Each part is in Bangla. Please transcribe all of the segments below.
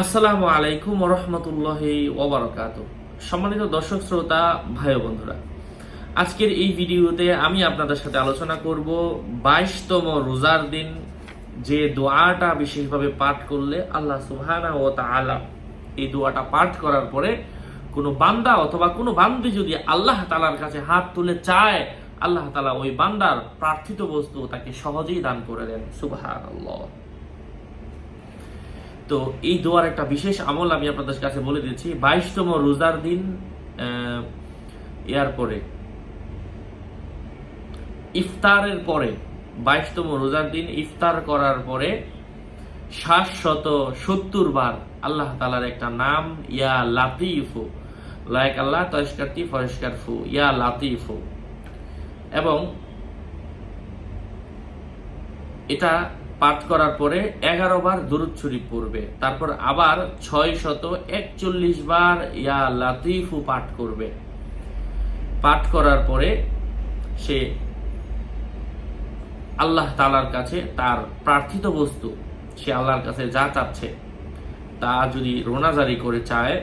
আসসালামু আলাইকুম রহমতুল্লাহ ওবরাকাত সম্মানিত দর্শক, শ্রোতা, ভাই বন্ধুরা, আজকের এই ভিডিওতে আমি আপনাদের সাথে আলোচনা করব বাইশতম রোজার দিন, যে দোয়াটা বিশেষভাবে পাঠ করলে আল্লাহ সুহানা ও তাআলা এই দোয়াটা পাঠ করার পরে কোনো বান্দা অথবা কোনো বান্দি যদি আল্লাহ তালার কাছে হাত তুলে চায়, আল্লাহ তালা ওই বান্দার প্রার্থিত বস্তু তাকে সহজেই দান করে দেন। সুবহান তো এই দোয়ার একটা বিশেষ আমল আমি আপনাদের কাছে বলে দিচ্ছি বাইশতম রোজার দিন ইয়ার পরে ইফতারের পরে, বাইশতম রোজার দিন ইফতার করার পরে সাতশত সত্তর বার আল্লাহ তালার একটা নাম, ইয়া লাতিফু। লায়ক আল্লাহ তস্কারতি ফরস্কার ফু। ইয়া লাতিফু। এবং এটা পাঠ করার পরে এগারো বার দরুদ শরীফ পড়বে। তারপর আবার ছয় শত একচল্লিশ বার ইয়া লাতিফু পাঠ করবে। পাঠ করার পরে সে আল্লাহ তালার কাছে তার প্রার্থিত বস্তু, সে আল্লাহর কাছে যা চাচ্ছে, তা যদি রোনাজারি করে চায়,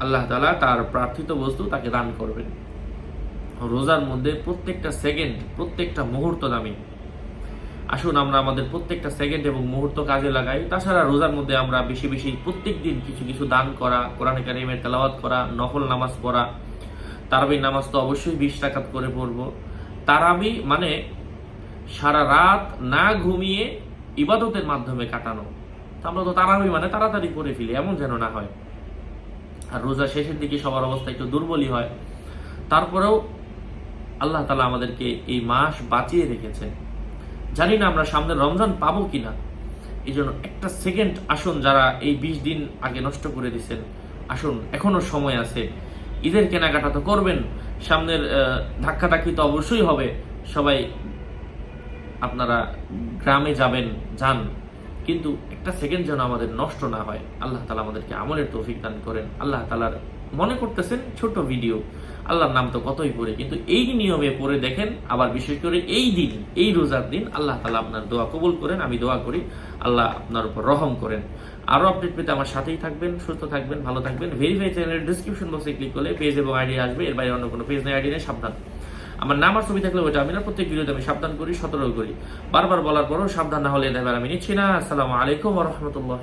আল্লাহ তালা তার প্রার্থিত বস্তু তাকে দান করবেন। রোজার মধ্যে প্রত্যেকটা সেকেন্ড, প্রত্যেকটা মুহূর্ত দামি। আসুন আমরা আমাদের প্রত্যেকটা সেকেন্ড এবং মুহূর্ত কাজে লাগাই। তাছাড়া রোজার মধ্যে আমরা বেশি বেশি প্রত্যেক দিন কিছু কিছু দান করা, কোরআন কারিমের তেলাওয়াত করা, নফল নামাজ পড়া। তারাবি নামাজ তো অবশ্যই বিশ টাকাত করে পড়ব। তারাবি মানে সারা রাত না ঘুমিয়ে ইবাদতের মাধ্যমে কাটানো। আমরা তো তারাবি মানে তাড়াতাড়ি করে ফেলি, এমন যেন না হয়। আর রোজা শেষের দিকে সবার অবস্থা একটু দুর্বলই হয়। তারপরেও আল্লাহ তালা আমাদেরকে এই মাস বাঁচিয়ে রেখেছেন। জানি না আমরা সামনে রমজান পাবো কিনা। এই জন্য একটা সেকেন্ড আসুন যারা এই বিশ দিন আগে নষ্ট করে দিচ্ছেন আসুন, এখনও সময় আছে। ঈদের কেনাকাটা তো করবেন। সামনের ধাক্কাধাক্কি তো অবশ্যই হবে। সবাই আপনারা গ্রামে যাবেন, যান। কিন্তু একটা সেকেন্ড যেন আমাদের নষ্ট না হয়। আল্লাহ তালা আমাদেরকে আমলের তৌফিক দান করেন। আল্লাহ তালার মনে করতেছেন ছোট ভিডিও আল্লাহর নাম তো কতই পড়ে, কিন্তু এই নিয়মে পড়ে দেখেন, আবার বিশেষ করে এই দিন, এই রোজার দিন আল্লাহ তালা আপনার দোয়া কবুল করেন, আমি দোয়া করি, আল্লাহ আপনার উপর রহম করেন। আরও আপডেট পেতে আমার সাথেই থাকবেন, সুস্থ থাকবেন, ভালো থাকবেন। ভেরিফাই চ্যানেলের ডিসক্রিপশন বক্সে ক্লিক করলে পেজ এবং আইডি আসবে, এর বাইরে অন্য কোনো পেজ নেই আইডি নেই, সাবধান। আমার নাম আর ছবি থাকলে ওইটা আমি না, প্রত্যেক ভিডিওতে আমি সাবধান করি, সতর্ক করি। বারবার বলার পরও সাবধান না হলে এবার আমি নিচ্ছি না। আসসালামু আলাইকুম রহমতুল্লাহ